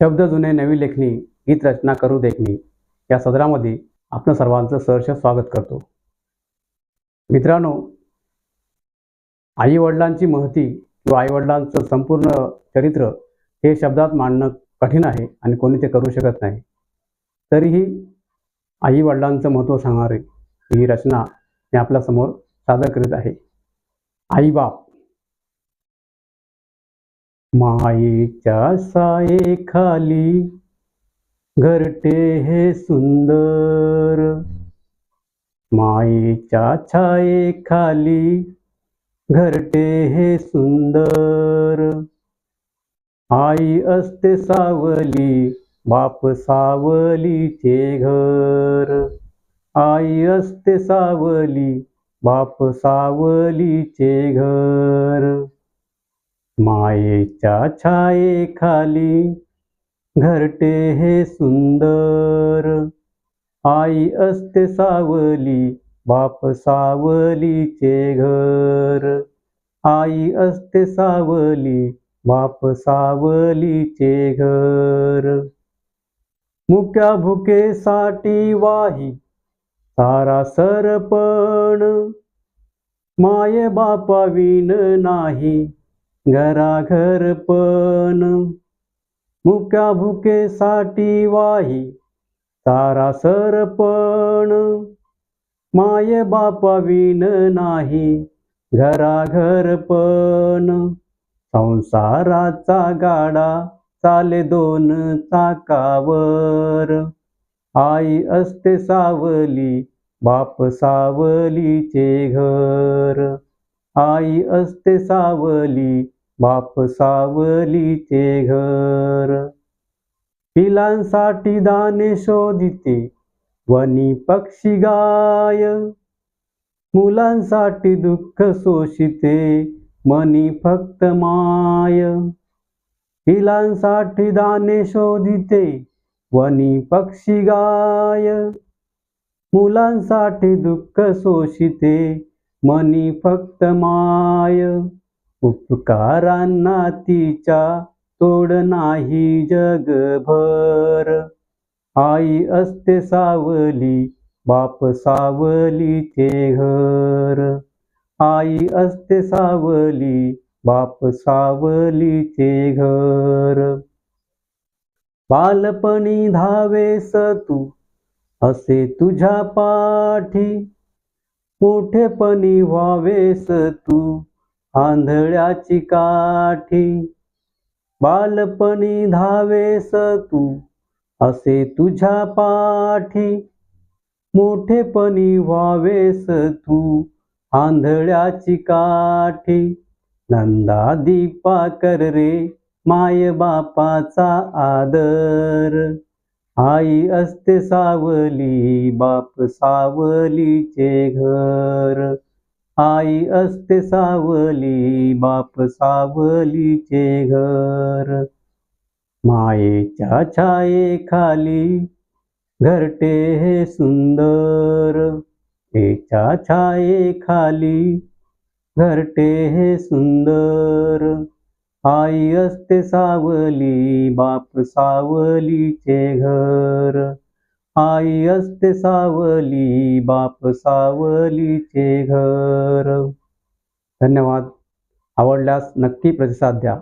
शब्द जुने नवी लेखणी गीत रचना करू देखणी या सदरामध्ये आपलं सर्वांचं सहर्ष स्वागत करतो. मित्रांनो आईवडिलांची महती किंवा आईवडिलांचं संपूर्ण चरित्र हे शब्दात मांडणं कठीण आहे आणि कोणी ते करू शकत नाही. तरीही आईवडिलांचं महत्त्व सांगणारी ही रचना मी आपल्यासमोर सादर करीत आहे. आईबाप माईच्या सायेखाली घरटे हे सुंदर. माईच्या छायेखाली घरटे हे सुंदर. आई असते सावली बाप सावलीचे घर. आई असते सावली बाप सावलीचे घर. मायेच्या छायेखाली घरटे हे सुंदर. आई असते सावली बाप सावलीचे घर. आई असते सावली बाप सावलीचे घर. मुक्या भुकेसाठी वाही सारा सरपण. माय बापा विन नाही घराघर पण मुक्या भुकेसाठी वाही तारा सरपण. माय बापा विन नाही घराघर पण संसाराचा गाडा चाले दोन चाकावर. आई असते सावली बाप सावलीचे घर. आई असते सावली बाप सावलीचे घर. पिलांसाठी दाणे शोधिते वनी पक्षी गाय. मुलांसाठी दुःख शोषिते मनी फक्त माय. पिलांसाठी दाणे शोधिते वनी पक्षी गाय. मुलांसाठी दुःख शोषिते मनी फक्त माय. उपकारांना तिच्या तोड नाही जगभर. आई असते सावली बाप सावलीचे घर. आई असते सावली बाप सावलीचे घर. बालपणी धावेस तू असे तुझ्या पाठी मोठेपणी व्हावेस तू आंधळ्याची काठी. बालपणी धावेस तू असे तुझ्या पाठी. मोठेपणी व्हावेस तू आंधळ्याची काठी. नंदा दीपा कर रे माय बापाचा आदर. आई असते सावली बाप सावलीचे घर. आई असते सावली बाप सावलीचे घर. मायेच्या छायेखाली घरटे हे सुंदर. तेच्या छायेखाली घरटे हे सुंदर. आई असते सावली बाप सावलीचे घर. आई असते सावली बाप सावलीचे घर. धन्यवाद. आवडल्यास नक्की प्रतिसाद द्या.